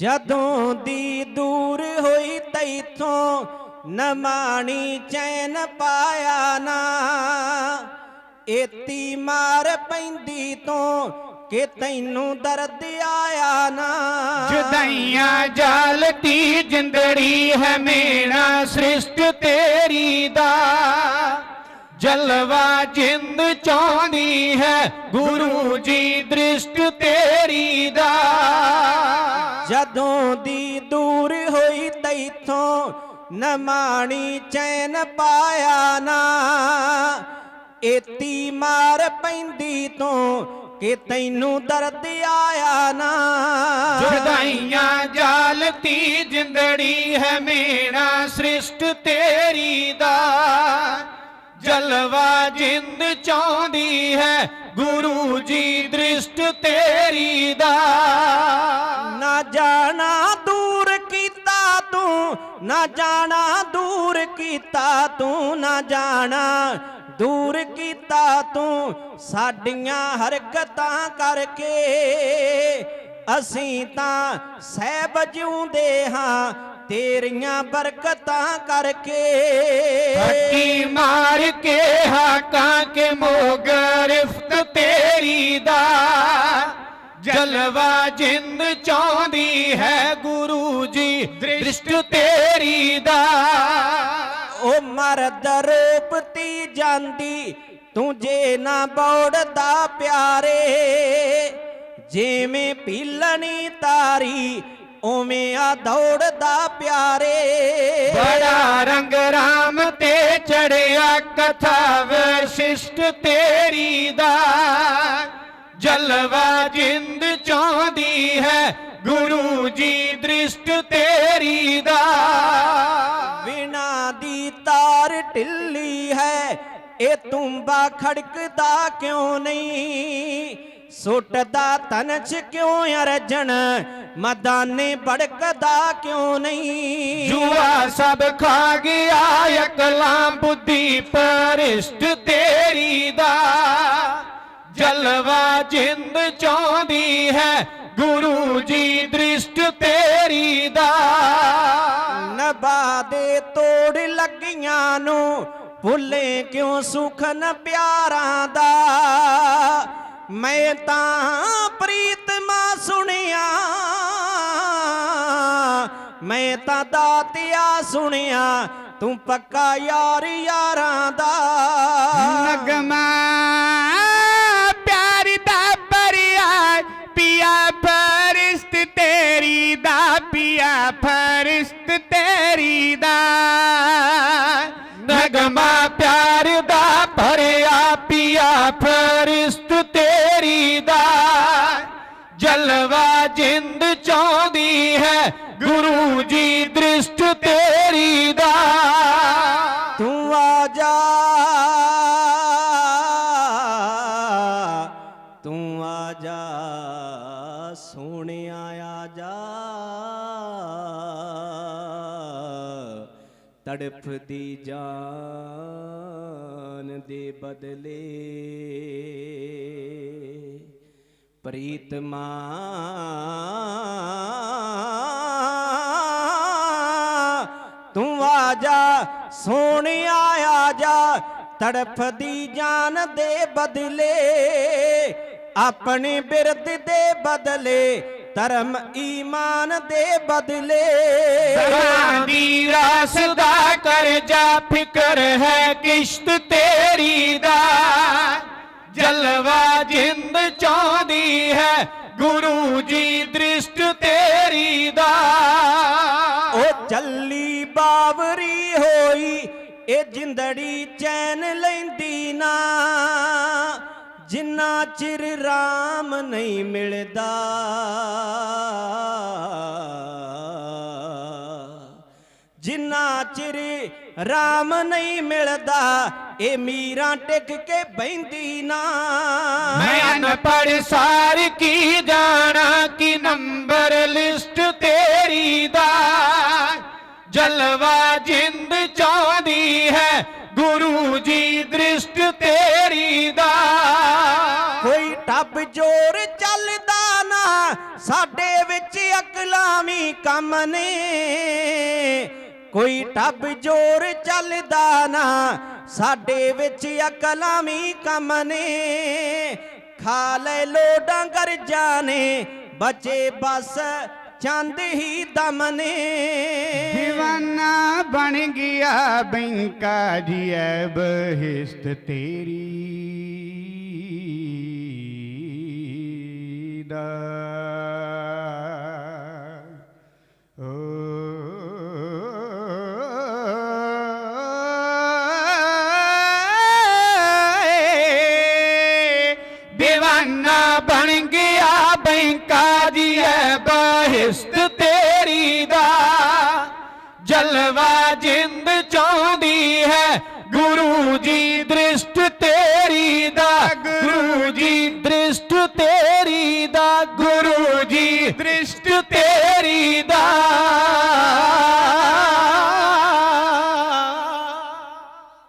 ਜਦੋਂ ਦੀ ਦੂਰ ਹੋਈ ਤੈਥੋਂ ਨਮਾਣੀ ਚੈਨ ਪਾਇਆ ਨਾ। ਏਤੀ ਮਾਰ ਪੈਂਦੀ ਤੋਂ ਕਿ ਤੈਨੂੰ ਦਰਦ ਆਇਆ ਨਾ। ਜੁਦਾਈਆਂ ਜਾਲਤੀ ਜਿੰਦੜੀ ਹੈ ਮੇਰਾ ਸ੍ਰਿਸ਼ਟ ਤੇਰੀ ਦਾ। ਜਲਵਾ ਜਿੰਦ ਚਾਹੁੰਦੀ ਹੈ ਗੁਰੂ ਜੀ ਦ੍ਰਿਸ਼ਟ ਤੇਰੀ ਦਾ। ਜਦੋਂ ਦੀ ਦੂਰ ਹੋਈ ਤੈਥੋਂ ਨਮਾਣੀ ਚੈਨ ਪਾਇਆ ਨਾ। ਏਤੀ ਮਾਰ ਪੈਂਦੀ ਤੋਂ ਕਿ ਤੈਨੂੰ ਦਰਦ ਆਇਆ ਨਾ। ਜੁਦਾਈਆਂ ਜਾਲਤੀ ਜਿੰਦੜੀ ਹੈ ਮੇਰਾ ਸ੍ਰਿਸ਼ਟ ਤੇਰੀ ਦਾ। ਜਲਵਾ ਜਿੰਦ ਚਾਹੁੰਦੀ ਹੈ ਗੁਰੂ ਜੀ ਦ੍ਰਿਸ਼ਟ ਤੇਰੀ ਦਾ। ਨਾ ਜਾਣਾ, ਦੂਰ ਕੀਤਾ ਤੂੰ ਨਾ ਜਾਣਾ। ਦੂਰ ਕੀਤਾ ਤੂੰ ਸਾਡੀਆਂ ਹਰਕਤਾਂ ਕਰਕੇ। ਅਸੀਂ ਤਾਂ ਸਹਿਬ ਜਿਉਂਦੇ ਹਾਂ, ਤੇਰੀਆਂ ਬਰਕਤਾਂ ਕਰਕੇ। ਹੱਟੀ ਮਾਰ ਕੇ ਹਾਕਾਂ ਕੇ ਮੋਗਰਿਫਤ ਤੇਰੀ ਦਾ। ਜਲਵਾ ਜਿੰਦ ਚਾਹੁੰਦੀ ਹੈ ਗੁਰੂ ਜੀ ਦ੍ਰਿਸ਼ਟ ਤੇਰੀ ਦਾ ਉਹ ਮਰਦ ਰੂਪਤੀ ਜਾਂਦੀ ਤੂੰ ਜੇ ਨਾ ਬੌੜਦਾ ਪਿਆਰੇ ਜਿਵੇਂ ਭੀਲਣੀ ਤਾਰੀ ਉਵੇਂ ਆ ਦੌੜਦਾ ਪਿਆਰੇ ਬੜਾ ਰੰਗ ਰਾਮ ਤੇ ਚੜਿਆ ਕਥਾ ਵਸ਼ਿਸ਼ਟ ਤੇਰੀ ਦਾ ਤਾਰ ਹੈ। ਇਹ ਤੁੰਬਾ ਖੜਕਦਾ ਕਿਉਂ ਨਹੀਂ? ਸੁੱਟਦਾ ਤਨ ਚ ਕਿਉਂ ਅਰਜਣ? ਮਦਾਨੇ ਭੜਕਦਾ ਕਿਉਂ ਨਹੀਂ? ਜੂਆ ਸਭ ਖਾ ਗਿਆ ਅਕਲਾਂ ਬੁੱਧੀ ਪਰਿਸ਼ਟ ਤੇਰੀ ਦਾ। ਜਲਵਾ ਜਿੰਦ ਚਾਹੁੰਦੀ ਹੈ, ਗੁਰੂ ਜੀ ਦ੍ਰਿਸ਼ਟ ਤੇਰੀ ਦਾ। ਲੱਗੀਆਂ ਨੂੰ ਭੁੱਲੇ ਕਿਉਂ ਸੁਖਨ ਪਿਆਰਾਂ ਦਾ? ਮੈਂ ਤਾਂ ਪ੍ਰੀਤਮਾ ਸੁਣਿਆ। ਮੈਂ ਤਾਂ ਦਾਤਿਆ ਸੁਣਿਆ। ਤੂੰ ਪੱਕਾ ਯਾਰ ਯਾਰਾਂ ਦਾ। ਨਗਮਾ ਪਿਆਰ ਦਾ ਬਰਿਆ ਪਿਆ ਫਰਿਸ਼ਤ ਤੇਰੀ ਦਾ, ਪਿਆ ਫਰਿਸ਼ਤ ਤੇਰੀ ਦਾ ਪਿਆਰ ਦਾ ਭਰਿਆ ਪਿਆ, ਫਰਿਸ਼ਤ ਤੇਰੀ ਦਾ। ਜਲਵਾ ਜਿੰਦ ਚਾਹੁੰਦੀ ਹੈ, ਗੁਰੂ ਜੀ ਦ੍ਰਿਸ਼ਟ ਤੇਰੀ ਦਾ। ਤੂੰ ਆ ਜਾ, ਤੂੰ ਆ ਜਾ, ਸੋਹਣਿਆ ਆ ਜਾ। ਤੜਫਦੀ ਜਾਨ ਦੇ ਬਦਲੇ ਪ੍ਰੀਤਮਾ ਤੂੰ ਆ ਜਾ, ਸੋਹਣਿਆ ਆ ਜਾ ਤੜਫਦੀ ਜਾਨ ਦੇ ਬਦਲੇ, ਆਪਣੇ ਬਿਰਦ ਦੇ ਬਦਲੇ ਧਰਮ ਈਮਾਨ ਦੇ ਬਦਲੇ। ਦੀ ਰਾਸ ਦਾ ਕਰਜਾ ਫਿਕਰ ਹੈ ਕਿਸ਼ਤ ਤੇਰੀ ਦਾ। ਜਲਵਾ ਜਿੰਦ ਚਾਹੁੰਦੀ ਹੈ ਗੁਰੂ ਜੀ ਦ੍ਰਿਸ਼ਟ ਤੇਰੀ ਦਾ। ਉਹ ਚੱਲੀ ਬਾਵਰੀ ਹੋਈ ਇਹ ਜਿੰਦੜੀ ਚੈਨ ਲੈਂਦੀ ਨਾ। ਜਿੰਨਾ ਚਿਰ RAM ਨਹੀਂ ਮਿਲਦਾ, ਜਿੰਨਾ ਚਿਰ RAM ਨਹੀਂ ਮਿਲਦਾ, ਇਹ ਮੀਰਾਂ ਟਿਕ ਕੇ ਬੈੰਦੀ ਨਾ। ਮੈਂ ਅਨਪੜ੍ਹ ਸਾਰ ਕੀ ਜਾਣਾ, ਕਿ ਨੰਬਰ ਲਿਸਟ ਤੇਰੀ ਦਾ? ਜਲਵਾ ਜਿੰਦ ਚਾਹੁੰਦੀ ਹੈ, ਗੁਰੂ ਜੀ ਦ੍ਰਿਸ਼ਟ ਤੇ ਬਜੋਰ ਚੱਲਦਾ ਨਾ, ਸਾਡੇ ਵਿੱਚ ਅਕਲਾਂ ਵੀ ਕੰਮ ਨੇ। ਕੋਈ ਟੱਬ ਜੋਰ ਚੱਲਦਾ ਨਾ, ਸਾਡੇ ਵਿੱਚ ਅਕਲਾਂ ਵੀ ਕੰਮ ਨੇ। ਖਾ ਲੈ ਲੋਡਾਂ ਕਰ ਜਾਣੇ ਬਚੇ ਬਸ ਚੰਦ ਹੀ ਦਮ ਨੇ। دیਵਾਨਾ ਬਣ ਗਿਆ ਬੈਂਕਾ ਦੀ ਐ ਬਹਿਸ਼ਤ ਤੇਰੀ। ਜਲਵਾ ਜਿੰਦ ਚਾਹੁੰਦੀ ਹੈ ਗੁਰੂ ਜੀ ਦ੍ਰਿਸ਼ਟ ਤੇਰੀ ਦਾ। ਗੁਰੂ ਜੀ ਦ੍ਰਿਸ਼ਟ ਤੇਰੀ ਦਾ। ਗੁਰੂ ਜੀ ਦ੍ਰਿਸ਼ਟ